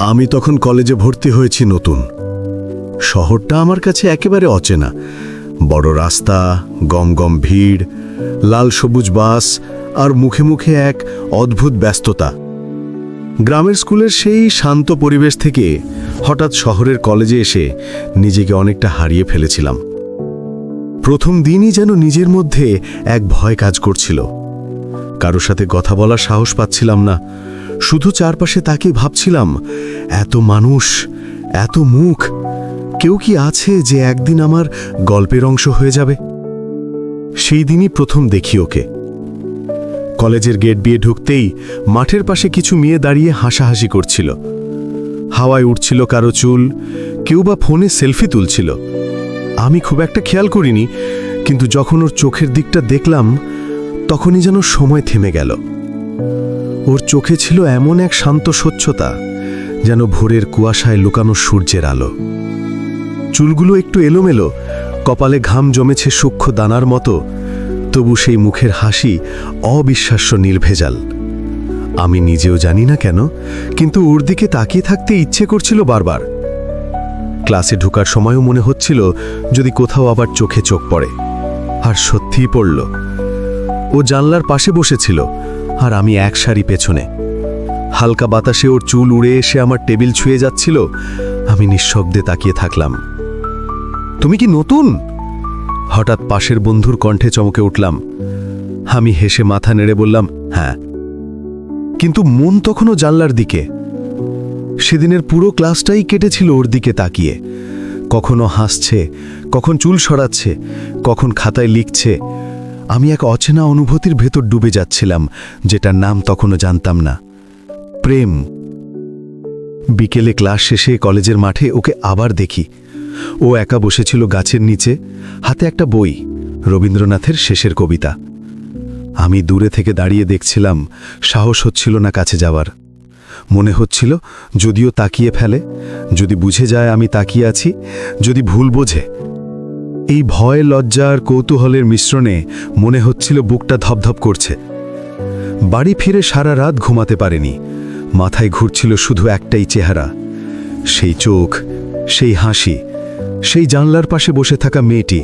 আমি তখন কলেজে ভর্তি হয়েছি নতুন। শহরটা আমার কাছে একেবারে অচেনা। বড় রাস্তা গম গম ভিড়, লাল সবুজ বাস আর মুখে মুখে এক অদ্ভুত ব্যস্ততা। গ্রামের স্কুলের সেই শান্ত পরিবেশ থেকে হঠাৎ শহরের কলেজে এসে নিজেকে অনেকটা হারিয়ে ফেলেছিলাম। প্রথম দিনই যেন নিজের মধ্যে এক ভয় কাজ করছিল। কারোর সাথে কথা বলার সাহস পাচ্ছিলাম না। শুধু চারপাশে তাকে ভাবছিলাম, এত মানুষ, এত মুখ, কেউ কি আছে যে একদিন আমার গল্পের অংশ হয়ে যাবে? সেই দিনই প্রথম দেখি ওকে। কলেজের গেট দিয়ে ঢুকতেই মাঠের পাশে কিছু মেয়ে দাঁড়িয়ে হাসাহাসি করছিল। হাওয়ায় উঠছিল কারও চুল, কেউ বা ফোনে সেলফি তুলছিল। আমি খুব একটা খেয়াল করিনি, কিন্তু যখন ওর চোখের দিকটা দেখলাম, তখনই যেন সময় থেমে গেল। ওর চোখে ছিল এমন এক শান্ত স্বচ্ছতা যেন ভোরের কুয়াশায় লুকানো সূর্যের আলো। চুলগুলো একটু এলোমেলো, কপালে ঘাম জমেছে সূক্ষ্ম দানার মতো, তবু সেই মুখের হাসি অবিশ্বাস্য নির্ভেজাল। আমি নিজেও জানি না কেন, কিন্তু ওর দিকে তাকিয়ে থাকতে ইচ্ছে করছিল বারবার। ক্লাসে ঢোকার সময়ও মনে হচ্ছিল যদি কোথাও আবার চোখে চোখ পড়ে। আর সত্যিই পড়ল। ও জানলার পাশে বসেছিল আর আমি এক সারি পেছনে। হালকা বাতাসে ওর চুল উড়ে এসে আমার টেবিল ছুঁয়ে যাচ্ছিল। আমি নিঃশব্দে তাকিয়ে থাকলাম। তুমি কি নতুন? হঠাৎ পাশের বন্ধুর কণ্ঠে চমকে উঠলাম। আমি হেসে মাথা নেড়ে বললাম হ্যাঁ। কিন্তু মন তখনও জানলার দিকে। সেদিনের পুরো ক্লাসটাই কেটেছিল ওর দিকে তাকিয়ে। কখনো হাসছে, কখন চুল সরাচ্ছে, কখন খাতায় লিখছে আমি এক অচেনা অনুভূতির ভেতর ডুবে যাচ্ছিলাম, যেটার নাম তখনও জানতাম না। প্রেম। বিকেলে ক্লাস শেষে কলেজের মাঠে ওকে আবার দেখি। ও একা বসেছিল গাছের নিচে, হাতে একটা বই, রবীন্দ্রনাথের শেষের কবিতা। আমি দূরে থেকে দাঁড়িয়ে দেখছিলাম, সাহস হচ্ছিল না কাছে যাওয়ার। মনে হচ্ছিল, যদিও তাকিয়ে ফেলে, যদি বুঝে যায় আমি তাকিয়ে আছি, যদি ভুল বোঝে এই ভয়, লজ্জা আর কৌতূহলের মিশ্রণে মনে হচ্ছিল বুকটা ধপধপ করছে। বাড়ি ফিরে সারা রাত ঘুমাতে পারেনি। মাথায় ঘুরছিল শুধু একটাই চেহারা। সেই চোখ, সেই হাসি, সেই জানলার পাশে বসে থাকা মেয়েটি।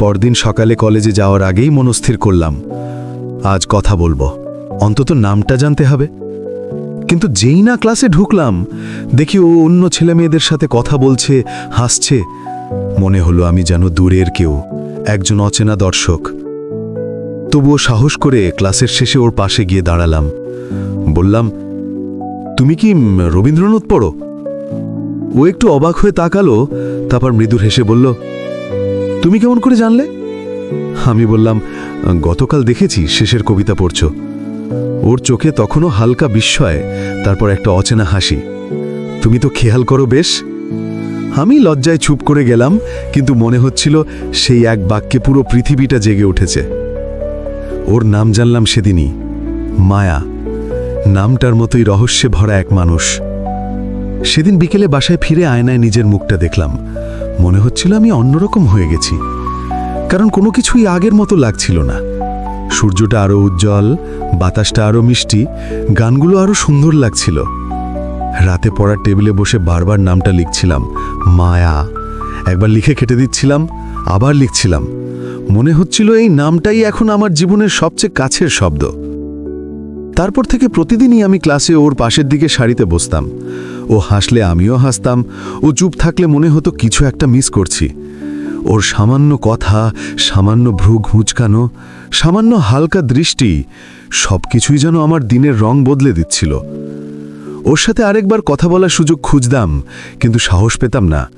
পরদিন সকালে কলেজে যাওয়ার আগেই মনস্থির করলাম। আজ কথা বলব। অন্তত নামটা জানতে হবে। কিন্তু যেই না ক্লাসে ঢুকলাম, দেখি ও অন্য ছেলে মেয়েদের সাথে কথা বলছে, হাসছে। মনে হলো আমি যেন দূরের কেউ, একজন অচেনা দর্শক। তবুও সাহস করে ক্লাসের শেষে ওর পাশে গিয়ে দাঁড়ালাম। বললাম, তুমি কি রবীন্দ্রনাথ পড়ো? ও একটু অবাক হয়ে তাকালো, তারপর মৃদুর হেসে বলল, তুমি কেমন করে জানলে? আমি বললাম, গতকাল দেখেছি, শেষের কবিতা পড়ছ। ওর চোখে তখনও হালকা বিস্ময়, তারপর একটা অচেনা হাসি। তুমি তো খেয়াল করো বেশ আমি লজ্জায় চুপ করে গেলাম, কিন্তু মনে হচ্ছিল সেই এক বাক্যে পুরো পৃথিবীটা জেগে উঠেছে। ওর নাম জানলাম সেদিনই, মায়া। নামটার মতোই রহস্যে ভরা এক মানুষ। সেদিন বিকেলে বাসায় ফিরে আয়নায় নিজের মুখটা দেখলাম। মনে হচ্ছিল আমি অন্যরকম হয়ে গেছি। কারণ কোনো কিছুই আগের মতো লাগছিল না। সূর্যটা আরও উজ্জ্বল, বাতাসটা আরও মিষ্টি, গানগুলো আরও সুন্দর লাগছিল। রাতে পড়ার টেবিলে বসে বারবার নামটা লিখছিলাম মায়া। একবার লিখে খেটে দিচ্ছিলাম, আবার লিখছিলাম। মনে হচ্ছিল এই নামটাই এখন আমার জীবনের সবচেয়ে কাছের শব্দ। তারপর থেকে প্রতিদিনই আমি ক্লাসে ওর পাশের দিকে সারিতে বসতাম। ও হাসলে আমিও হাসতাম, ও চুপ থাকলে মনে হতো কিছু একটা মিস করছি। ওর সামান্য কথা, সামান্য ভ্রু ঘুঁচকানো, সামান্য হালকা দৃষ্টি সব কিছুই যেন আমার দিনের রং বদলে দিচ্ছিল। ওর সাথে আরেকবার কথা বলার সুযোগ খুঁজতাম, কিন্তু সাহস পেতাম না।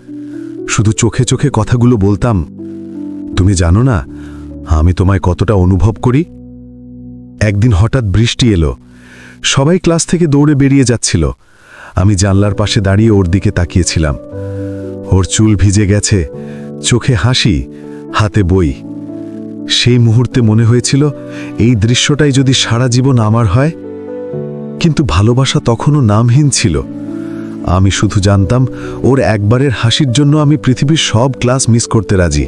শুধু চোখে চোখে কথাগুলো বলতাম, তুমি জানো না, আমি তোমায় কতটা অনুভব করি? একদিন হঠাৎ বৃষ্টি এলো। সবাই ক্লাস থেকে দৌড়ে বেরিয়ে যাচ্ছিল। আমি জানলার পাশে দাঁড়িয়ে ওর দিকে তাকিয়েছিলাম। ওর চুল ভিজে গেছে, চোখে হাসি, হাতে বই। সেই মুহূর্তে মনে হয়েছিল, এই দৃশ্যটাই যদি সারা জীবন আমার হয় কিন্তু ভালোবাসা তখনও নামহীন ছিল। আমি শুধু জানতাম, ওর একবারের হাসির জন্য আমি পৃথিবীর সব ক্লাস মিস করতে রাজি।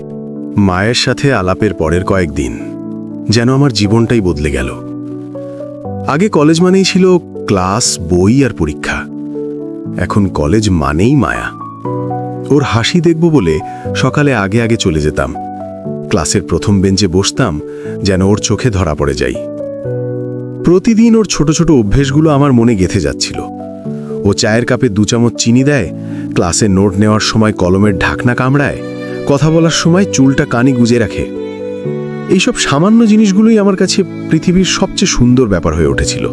মায়ের সাথে আলাপের পরের কয়েকদিন যেন আমার জীবনটাই বদলে গেল। আগে কলেজ মানেই ছিল ক্লাস, বই আর পরীক্ষা। এখন কলেজ মানেই মায়া। ওর হাসি দেখব বলে সকালে আগে আগে চলে যেতাম। ক্লাসের প্রথম বেঞ্চে বসতাম, যেন ওর চোখে ধরা পড়ে যাই। প্রতিদিন ওর ছোট ছোট অভ্যেসগুলো আমার মনে গেথে যাচ্ছিল। ও চায়ের কাপে দু চামচ চিনি দেয়, ক্লাসে নোট নেওয়ার সময় কলমের ঢাকনা কামড়ায়, কথা বলার সময় চুলটা কানে গুজে রাখে। এইসব সামান্য জিনিসগুলোই আমার কাছে পৃথিবীর সবচেয়ে সুন্দর ব্যাপার হয়ে উঠেছিল।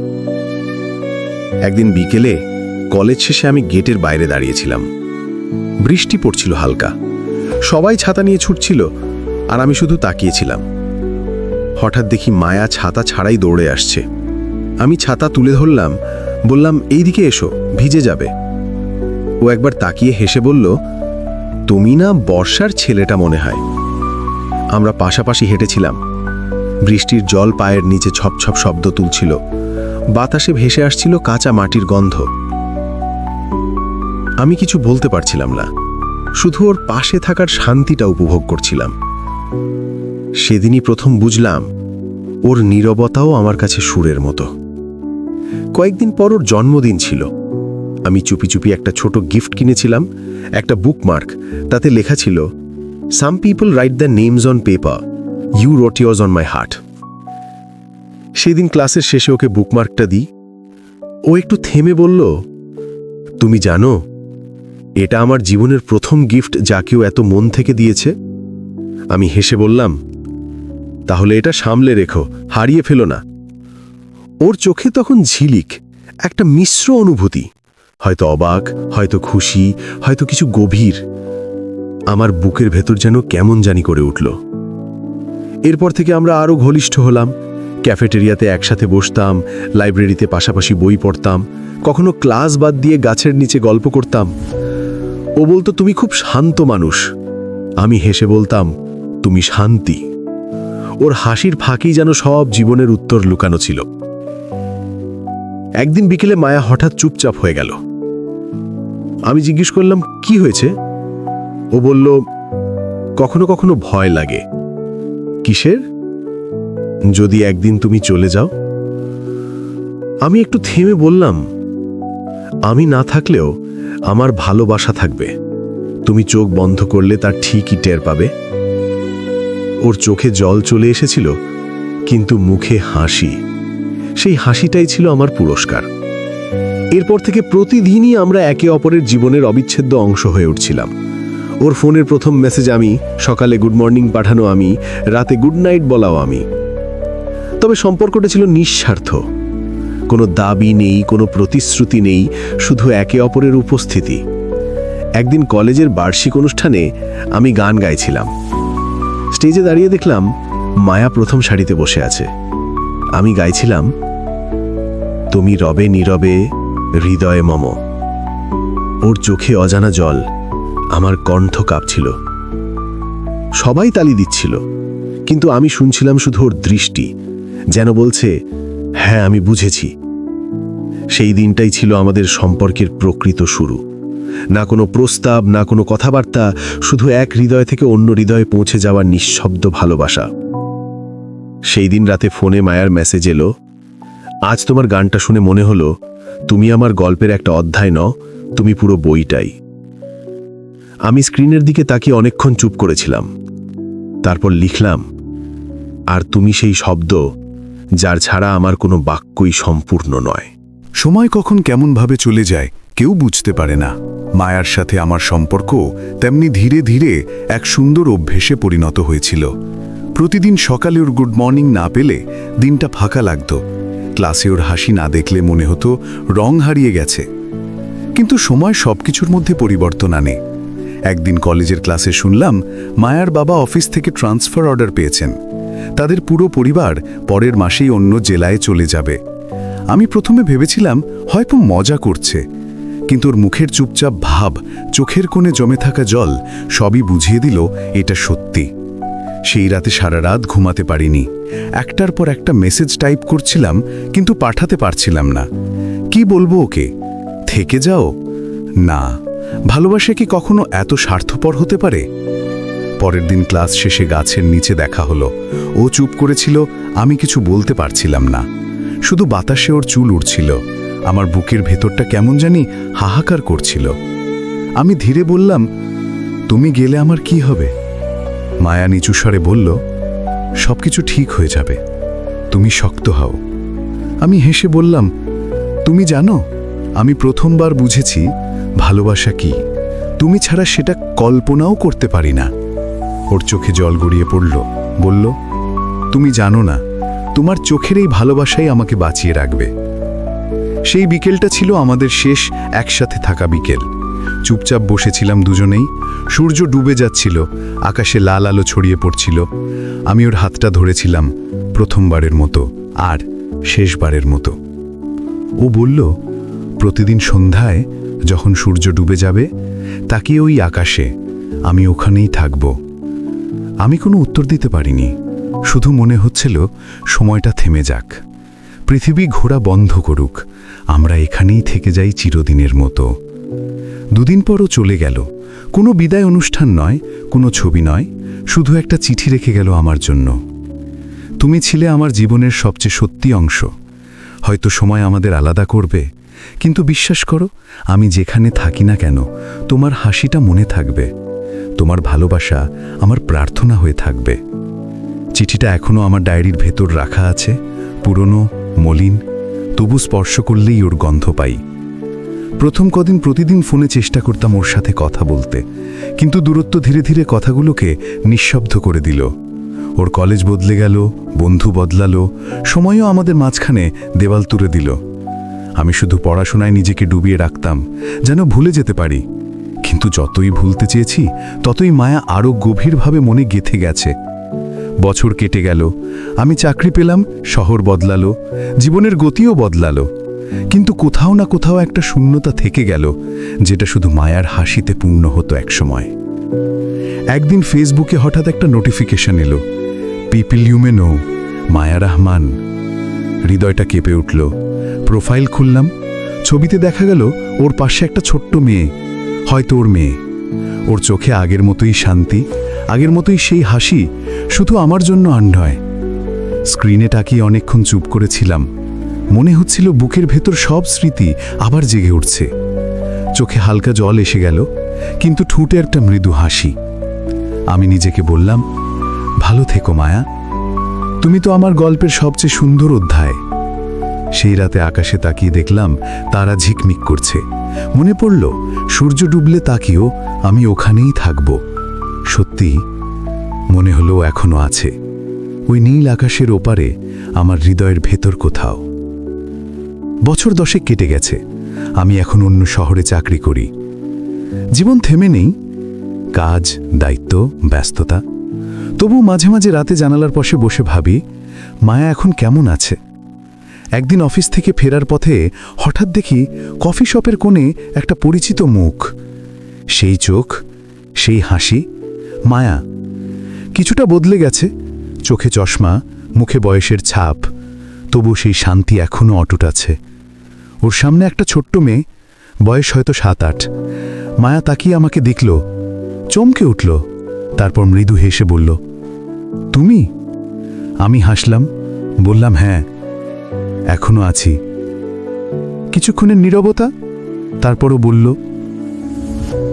একদিন বিকেলে কলেজ শেষে আমি গেটের বাইরে দাঁড়িয়েছিলাম। বৃষ্টি পড়ছিল হালকা। সবাই ছাতা নিয়ে ছুটছিল, আর আমি শুধু তাকিয়েছিলাম। হঠাৎ দেখি মায়া ছাতা ছাড়াই দৌড়ে আসছে। আমি ছাতা তুলে ধরলাম, বললাম, এইদিকে এসো, ভিজে যাবে। ও একবার তাকিয়ে হেসে বলল, তুমি না বর্ষার ছেলেটা মনে হয়? আমরা পাশাপাশি হেঁটেছিলাম। বৃষ্টির জল পায়ের নিচে ছপ ছপ শব্দ তুলছিল। বাতাসে ভেসে আসছিল কাঁচা মাটির গন্ধ। আমি কিছু বলতে পারছিলাম না। শুধু ওর পাশে থাকার শান্তিটা উপভোগ করছিলাম। সেদিনই প্রথম বুঝলাম, ওর নীরবতাও আমার কাছে সুরের মতো। কয়েকদিন পর ওর জন্মদিন ছিল। আমি চুপি চুপি একটা ছোট গিফট কিনেছিলাম, একটা বুকমার্ক। তাতে লেখা ছিল some people write the names on paper you wrote yours on my heart সেদিন ক্লাসের শেষে ওকে বুকমার্কটা দিই। ও একটু থেমে বলল, তুমি জানো, এটা আমার জীবনের প্রথম গিফট যা কেউ এত মন থেকে দিয়েছে? আমি হেসে বললাম, তাহলে এটা সামলে রেখো, হারিয়ে ফেলো না। ওর চোখে তখন ঝিলিক, একটা মিশ্র অনুভূতি। হয়তো অবাক, হয়তো খুশি, হয়তো কিছু গভীর। আমার বুকের ভেতর যেন কেমন জানি করে উঠল। এরপর থেকে আমরা আরও ঘনিষ্ঠ হলাম। ক্যাফেটেরিয়াতে একসাথে বসতাম, লাইব্রেরিতে পাশাপাশি বই পড়তাম, কখনো ক্লাস বাদ দিয়ে গাছের নিচে গল্প করতাম। ও বলতো, তুমি খুব শান্ত মানুষ। আমি হেসে বলতাম, তুমি শান্তি। ওর হাসির ফাঁকি যেন সব জীবনের উত্তর লুকানো ছিল। একদিন বিকেলে মায়া হঠাৎ চুপচাপ হয়ে গেল। আমি জিজ্ঞেস করলাম, কি হয়েছে? ও বলল, কখনো কখনো ভয় লাগে। কিসের? যদি একদিন তুমি চলে যাও। আমি একটু থেমে বললাম, আমি না থাকলেও আমার ভালোবাসা থাকবে। তুমি চোখ বন্ধ করলে তার ঠিকই টের পাবে। ওর চোখে জল চলে এসেছিল, কিন্তু মুখে হাসি। সেই হাসিটাই ছিল আমার পুরস্কার। এরপর থেকে প্রতিদিনই আমরা একে অপরের জীবনের অবিচ্ছেদ্য অংশ হয়ে উঠছিলাম। ওর ফোনের প্রথম মেসেজ আমি, সকালে গুড মর্নিং পাঠানো আমি, রাতে গুড নাইট বলাও আমি। তবে সম্পর্কটা ছিল নিঃস্বার্থ। কোনো দাবি নেই, কোনো প্রতিশ্রুতি নেই, শুধু একে অপরের উপস্থিতি। একদিন কলেজের বার্ষিক অনুষ্ঠানে আমি গান গাইছিলাম। স্টেজে দাঁড়িয়ে দেখলাম, মায়া প্রথম সারিতে বসে আছে। আমি গাইছিলাম তুমি রবে নীরবে, হৃদয়ে মম। ওর চোখে অজানা জল আমার কণ্ঠ কাঁপছিল। সবাই তালি দিচ্ছিল, কিন্তু আমি শুনছিলাম শুধু ওর দৃষ্টি, যেন বলছে হ্যাঁ আমি বুঝেছি। সেই দিনটাই ছিল আমাদের সম্পর্কের প্রকৃত শুরু। না কোনো প্রস্তাব, না কোনো কথাবার্তা, শুধু এক হৃদয় থেকে অন্য হৃদয়ে পৌঁছে যাওয়ার নিঃশব্দ ভালোবাসা। সেই দিন রাতে ফোনে মায়ার মেসেজ এলো আজ তোমার গানটা শুনে মনে হলো, তুমি আমার গল্পের একটা অধ্যায় ন তুমি পুরো বইটাই। আমি স্ক্রিনের দিকে তাকিয়ে অনেকক্ষণ চুপ করেছিলাম। তারপর লিখলাম, আর তুমি সেই শব্দ, যার ছাড়া আমার কোনো বাক্যই সম্পূর্ণ নয়। সময় কখন কেমনভাবে চলে যায়, কেউ বুঝতে পারে না। মায়ার সাথে আমার সম্পর্ক তেমনি ধীরে ধীরে এক সুন্দর অভ্যেসে পরিণত হয়েছিল। প্রতিদিন সকালে ওর গুড মর্নিং না পেলে দিনটা ফাঁকা লাগতো। ক্লাসে ওর হাসি না দেখলে মনে হতো রং হারিয়ে গেছে। কিন্তু সময় সবকিছুর মধ্যে পরিবর্তন আনে। একদিন কলেজের ক্লাসে শুনলাম মায়ার বাবা অফিস থেকে ট্রান্সফার অর্ডার পেয়েছেন। তাদের পুরো পরিবার পরের মাসেই অন্য জেলায় চলে যাবে। আমি প্রথমে ভেবেছিলাম হয়তো মজা করছে। কিন্তু ওর মুখের চুপচাপ ভাব, চোখের কোণে জমে থাকা জল সবই বুঝিয়ে দিল এটা সত্যি। সেই রাতে সারা রাত ঘুমাতে পারিনি। একটার পর একটা মেসেজ টাইপ করছিলাম, কিন্তু পাঠাতে পারছিলাম না। কি বলব ওকে? থেকে যাও? না। ভালোবাসা কি কখনো এত স্বার্থপর হতে পারে? পরের দিন ক্লাস শেষে গাছের নিচে দেখা হলো। ও চুপ করেছিল, আমি কিছু বলতে পারছিলাম না। শুধু বাতাসে ওর চুল উড়ছিল। আমার বুকের ভেতরটা কেমন জানি হাহাকার করছিল। আমি ধীরে বললাম, তুমি গেলে আমার কি হবে? মায়া নিচু স্বরে বলল সব কিছু ঠিক হয়ে যাবে। তুমি শক্ত হও। আমি হেসে বললাম, তুমি জানো, আমি প্রথমবার বুঝেছি ভালোবাসা কি। তুমি ছাড়া সেটা কল্পনাও করতে পারি না। ওর চোখে জল গড়িয়ে পড়ল, বলল, তুমি জানো না, তোমার চোখের এই ভালোবাসাই আমাকে বাঁচিয়ে রাখবে। সেই বিকেলটা ছিল আমাদের শেষ একসাথে থাকা বিকেল। চুপচাপ বসেছিলাম দুজনেই। সূর্য ডুবে যাচ্ছিল, আকাশে লাল আলো ছড়িয়ে পড়ছিল। আমি ওর হাতটা ধরেছিলাম প্রথমবারের মতো, আর শেষবারের মতো। ও বলল, প্রতিদিন সন্ধ্যায় যখন সূর্য ডুবে যাবে তাকিয়ে ওই আকাশে, আমি ওখানেই থাকব। আমি কোনো উত্তর দিতে পারিনি। শুধু মনে হচ্ছিল, সময়টা থেমে যাক। পৃথিবী ঘোরা বন্ধ করুক, আমরা এখানেই থেকে যাই চিরদিনের মতো। দুদিন পরও চলে গেল। কোনো বিদায় অনুষ্ঠান নয়, কোনো ছবি নয়, শুধু একটা চিঠি রেখে গেল আমার জন্য। তুমি ছিলে আমার জীবনের সবচেয়ে সত্যি অংশ। হয়তো সময় আমাদের আলাদা করবে, কিন্তু বিশ্বাস করো, আমি যেখানে থাকি না কেন, তোমার হাসিটা মনে থাকবে। তোমার ভালোবাসা আমার প্রার্থনা হয়ে থাকবে। চিঠিটা এখনও আমার ডায়েরির ভেতর রাখা আছে, পুরনো, মলিন, তবু স্পর্শ করলেই ওর গন্ধ পাই। প্রথম কদিন প্রতিদিন ফোনে চেষ্টা করতাম ওর সাথে কথা বলতে। কিন্তু দূরত্ব ধীরে ধীরে কথাগুলোকে নিঃশব্দ করে দিল। ওর কলেজ বদলে গেল, বন্ধু বদলালো, সময়ও আমাদের মাঝখানে দেওয়াল তুলে দিল। আমি শুধু পড়াশোনায় নিজেকে ডুবিয়ে রাখতাম, যেন ভুলে যেতে পারি। কিন্তু যতই ভুলতে চেয়েছি, ততই মায়া আরও গভীরভাবে মনে গেথে গেছে। বছর কেটে গেল, আমি চাকরি পেলাম, শহর বদলালো, জীবনের গতিও বদলালো। কিন্তু কোথাও না কোথাও একটা শূন্যতা থেকে গেল, যেটা শুধু মায়ার হাসিতে পূর্ণ হতো একসময়। একদিন ফেসবুকে হঠাৎ একটা নোটিফিকেশন এলো, people you may know, Maya Rahman. হৃদয়টা কেঁপে উঠল। প্রোফাইল খুললাম, ছবিতে দেখা গেল ওর পাশে একটা ছোট্ট মেয়ে, হয়তো ওর মেয়ে। ওর চোখে আগের মতোই শান্তি, আগের মতোই সেই হাসি, শুধু আমার জন্য আন্ডয় স্ক্রিনে তাকিয়ে অনেকক্ষণ চুপ করেছিলাম। মনে হচ্ছিল বুকের ভেতর সব স্মৃতি আবার জেগে উঠছে। চোখে হালকা জল এসে গেল, কিন্তু ঠুঁটে একটা মৃদু হাসি। আমি নিজেকে বললাম, ভালো থেকো মায়া। তুমি তো আমার গল্পের সবচেয়ে সুন্দর অধ্যায়। সেই রাতে আকাশে তাকিয়ে দেখলাম, তারা ঝিকমিক করছে। মনে পড়ল, সূর্য ডুবলে তাকিয়েও আমি ওখানেই থাকব। সত্যি, মনে হলো এখনও আছে। ওই নীল আকাশের ওপারে আমার হৃদয়ের ভেতর কোথাও। বছর দশেক কেটে গেছে। আমি এখন অন্য শহরে চাকরি করি। জীবন থেমে নেই। কাজ, দায়িত্ব, ব্যস্ততা। তবু মাঝে মাঝে রাতে জানালার পাশে বসে ভাবি, মায়া এখন কেমন আছে? একদিন অফিস থেকে ফেরার পথে হঠাৎ দেখি কফি শপের কোণে একটা পরিচিত মুখ। সেই চোখ, সেই হাসি। মায়া, কিছুটা বদলে গেছে। চোখে চশমা, মুখে বয়সের ছাপ। তবু সেই শান্তি এখনও অটুট আছে। ওর সামনে একটা ছোট্ট মেয়ে, বয়স হয়তো সাত আট মায়া তাকিয়ে আমাকে দেখল, চমকে উঠল, তারপর মৃদু হেসে বলল, তুমি? আমি হাসলাম, বললাম হ্যাঁ এখনও আছি। কিছুক্ষণের নীরবতা, তারপরও বলল,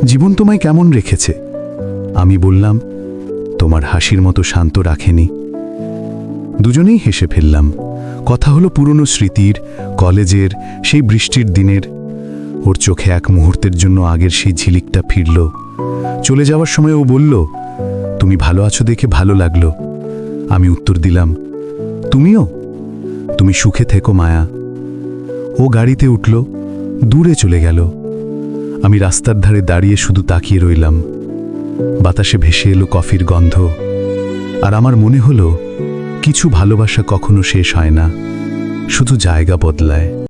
জীবন তোমায় কেমন রেখেছে? আমি বললাম, তোমার হাসির মতো শান্ত রাখেনি। দুজনেই হেসে ফেললাম। কথা হলো পুরনো স্মৃতির, কলেজের, সেই বৃষ্টির দিনের। ওর চোখে এক মুহূর্তের জন্য আগের সেই ঝিলিকটা ফিরল। চলে যাওয়ার সময় ও বলল, তুমি ভালো আছো দেখে ভালো লাগল। আমি উত্তর দিলাম, তুমিও? তুমি সুখে থেকো মায়া। ও গাড়িতে উঠল, দূরে চলে গেল। আমি রাস্তার ধারে দাঁড়িয়ে শুধু তাকিয়ে রইলাম। বাতাসে ভেসে এলো কফির গন্ধ। আর আমার মনে হলো কিছু ভালোবাসা কখনো শেষ হয় না। শুধু জায়গা বদলায়।